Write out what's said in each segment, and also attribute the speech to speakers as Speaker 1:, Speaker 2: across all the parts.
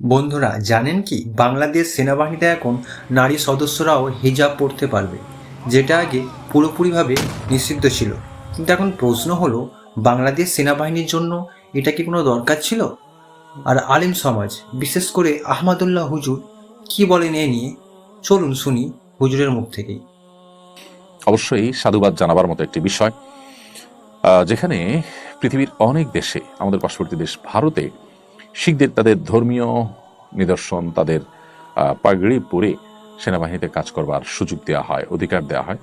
Speaker 1: বন্ধুরা, জানেন কি? বাংলাদেশ সেনাবাহিনীতে এখন নারী সদস্যরাও হিজাব পড়তে পারবে, যেটা আগে পুরোপুরিভাবে নিষিদ্ধ ছিল। কিন্তু এখন প্রশ্ন হলো, বাংলাদেশ সেনাবাহিনীর জন্য এটা কি কোনো দরকার ছিল? আর আলিম সমাজ, বিশেষ করে আহমদুল্লাহ হুজুর, কি বলেন এ নিয়ে? চলুন শুনি হুজুরের মুখ থেকেই
Speaker 2: অবশ্যই সাধুবাদ জানাবার মতো একটি বিষয়। যেখানে পৃথিবীর অনেক দেশে, আমাদের পার্শ্ববর্তী দেশ ভারতে শিখদের তাদের ধর্মীয় নিদর্শন, তাদের পাগড়ি পরে সেনাবাহিনীতে কাজ করবার সুযোগ দেওয়া হয়, অধিকার দেওয়া হয়।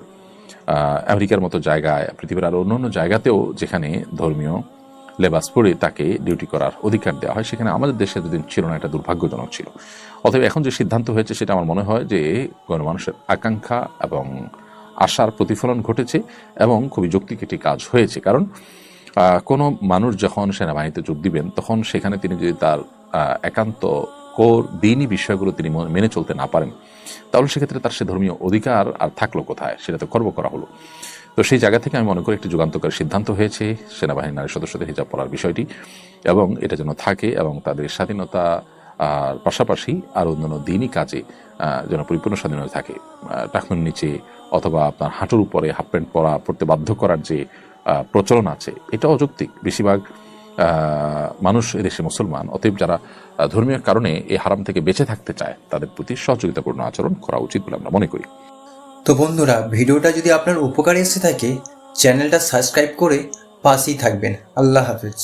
Speaker 2: আমেরিকার মতো জায়গায়, পৃথিবীর আরও অন্য অন্য জায়গাতেও যেখানে ধর্মীয় লেবাস পরে তাকে ডিউটি করার অধিকার দেওয়া হয়, সেখানে আমাদের দেশে এতদিন ছিল না, এটা দুর্ভাগ্যজনক ছিল। অতএব এখন যে সিদ্ধান্ত হয়েছে, সেটা আমার মনে হয় যে গণমানুষের আকাঙ্ক্ষা এবং আশার প্রতিফলন ঘটেছে এবং খুবই যৌক্তিক একটি কাজ হয়েছে। কারণ কোনো মানুষ যখন সেনাবাহিনীতে যোগ দিবেন, তখন সেখানে তিনি যদি তার একান্ত কোর দিনই বিষয়গুলো তিনি মনে- চলতে না পারেন, তাহলে সেক্ষেত্রে তার সে ধর্মীয় অধিকার আর থাকল কোথায়? সেটা তো খর্ব করা হলো। তো সেই জায়গা থেকে আমি মনে করি একটি যুগান্তকারী সিদ্ধান্ত হয়েছে, সেনাবাহিনীর নারী সদস্যদের হিজাব পড়ার বিষয়টি, এবং এটা যেন থাকে এবং তাদের স্বাধীনতা আর পাশাপাশি আর অন্যান্য দিনই কাজে যেন পরিপূর্ণ স্বাধীনতা থাকে। টাকনুর নিচে অথবা আপনার হাঁটুর উপরে হাফ প্যান্ট পরা, পড়তে বাধ্য করার যে প্রচলন আছে, এটা অযৌক্তিক। বেশিরভাগ মানুষ এদেশে মুসলমান, অতএব যারা ধর্মীয় কারণে এই হারাম থেকে বেঁচে থাকতে চায়, তাদের প্রতি সহযোগিতাপূর্ণ আচরণ করা উচিত বলে আমরা মনে করি।
Speaker 1: তো বন্ধুরা, ভিডিওটা যদি আপনার উপকারে এসে থাকে, চ্যানেলটা সাবস্ক্রাইব করে পাশেই থাকবেন। আল্লাহ হাফেজ।